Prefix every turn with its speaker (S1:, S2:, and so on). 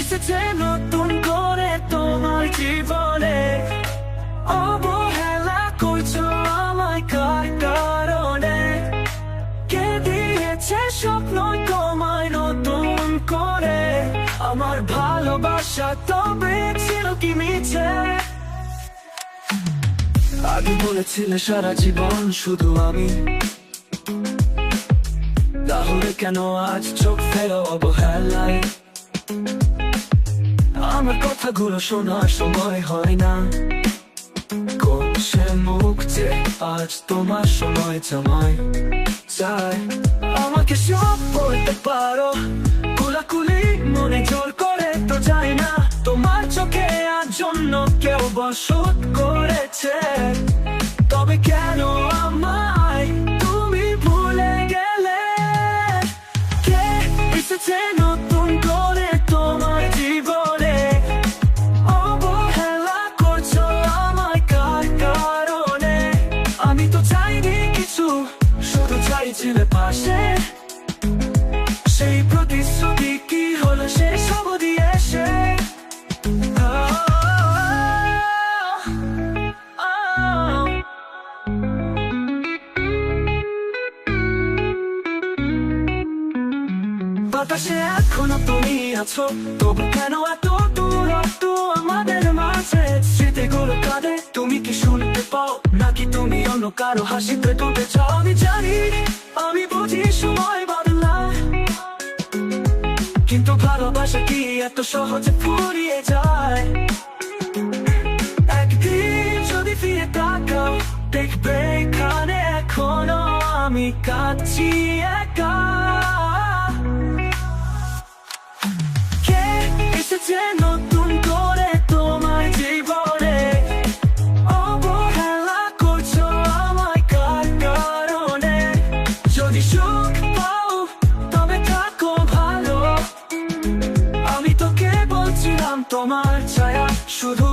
S1: এসেছে নতুন করে তোমার জীবনে। অবহেলা করছ আমায় কার কারণে? কে দিয়েছে স্বপ্ন তোমায় নতুন করে? আমার ভালোবাসা তবে ছিল কি মিছে? আগে বলেছিলে সারা জীবন শুধু আমি। তাহলে কেন আজ চোখ ফেরো অবহেলায়? আমার কথাগুলো শোনার সময় হয় না। করছে মুখ যে আজ তোমার সময় জামাই। চাই আমাকে সব বলতে পারো। কুলাকুলি মনে জোর করে তো যায় না। তোমার চোখে আর জন্য কেউ বসত চাইছিলে পাশে। সেই প্রতিশ্রুতি কি হলো সে সব দিয়েছে বাতাসে এখনও তুমি আছো, তবু কেন এত দূরত্ব আমাদের কারও হাসিতে ডুবে যাও আমি জানি আমি বুঝি সময় বদলায় কিন্তু ভালোবাসা কি এত সহজে ফুরিয়ে যায়? একদিন যদি ফিরে তাকাও, দেখবে এখানে এখনও আমি কাঁদছি একা পাও তবে থাকো ভালো। আমি তোকে বলছিলাম তোমার ছায়া শুধু